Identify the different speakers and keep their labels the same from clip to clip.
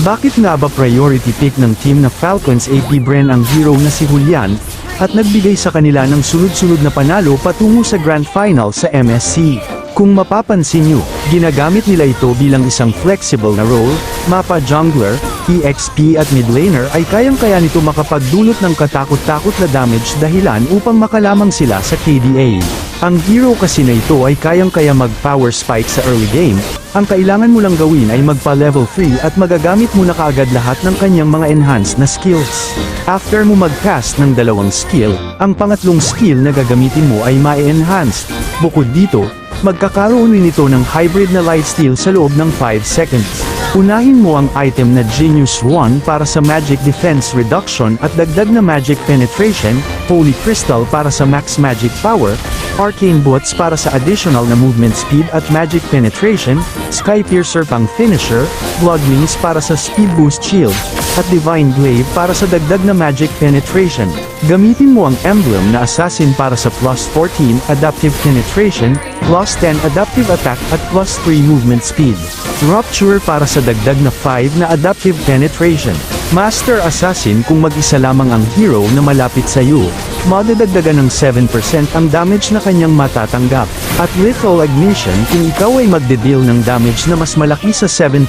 Speaker 1: Bakit nga ba priority pick ng team na Falcons AP Bren ang hero na si Julian, at nagbigay sa kanila ng sunod-sunod na panalo patungo sa Grand Final sa MSC? Kung mapapansin nyo, ginagamit nila ito bilang isang flexible na role, mapa jungler, EXP at mid laner ay kayang-kaya nito makapagdulot ng katakot-takot na damage dahilan upang makalamang sila sa KDA. Ang hero kasi na ito ay kayang-kaya mag-power spike sa early game, ang kailangan mo lang gawin ay magpa-level 3 at magagamit mo na kaagad lahat ng kanyang mga enhanced na skills. After mo mag-cast ng dalawang skill, ang pangatlong skill na gagamitin mo ay ma-enhanced. Bukod dito, magkakaroon rin ito ng hybrid na lifesteal sa loob ng 5 seconds. Unahin mo ang item na Genius 1 para sa Magic Defense Reduction at dagdag na Magic Penetration, Holy Crystal para sa Max Magic Power, Arcane Boots para sa additional na movement speed at magic penetration, Sky Piercer pang finisher, Blood Wings para sa speed boost shield, at Divine Glaive para sa dagdag na magic penetration. Gamitin mo ang emblem na assassin para sa plus 14 adaptive penetration, plus 10 adaptive attack at plus 3 movement speed. Rupture para sa dagdag na 5 na adaptive penetration. Master Assassin kung mag-isa lamang ang hero na malapit sa iyo, madadagdagan ng 7% ang damage na kanyang matatanggap. At Lethal Ignition kung ikaw ay magde-deal ng damage na mas malaki sa 7%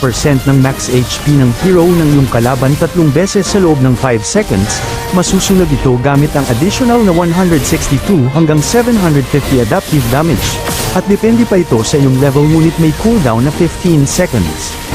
Speaker 1: ng max HP ng hero ng iyong kalaban tatlong beses sa loob ng 5 seconds, masusunod ito gamit ang additional na 162 hanggang 750 adaptive damage. At depende pa ito sa iyong level ngunit may cooldown na 15 seconds.